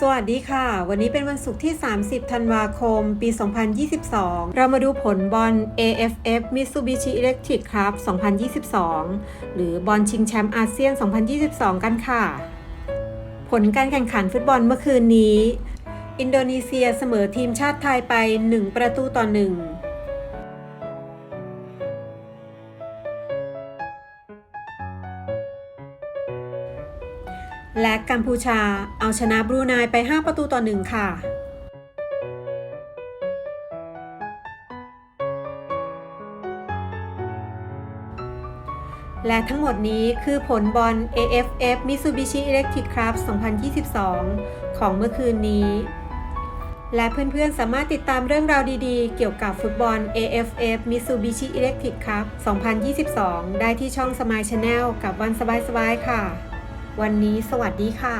สวัสดีค่ะ วันนี้เป็นวันศุกร์ที่ 30 ธันวาคม ปี 2022 เรามาดูผลบอล AFF Mitsubishi Electric Cup 2022 หรือบอลชิงแชมป์อาเซียน 2022 กันค่ะ ผลการแข่งขันฟุตบอลเมื่อคืนนี้ อินโดนีเซียเสมอทีมชาติไทยไป 1 ประตูต่อ 1 และกัมพูชาเอาชนะบรูไนไป 5 ประตูต่อ 1 ค่ะ และทั้งหมดนี้คือผลบอล AFF Mitsubishi Electric Cup 2022 ของเมื่อคืนนี้ และเพื่อนๆสามารถติดตามเรื่องราวดีๆ เกี่ยวกับฟุตบอล AFF Mitsubishi Electric Cup 2022 ได้ที่ช่อง Smile Channel กับวันสบายๆ ค่ะ วันนี้สวัสดีค่ะ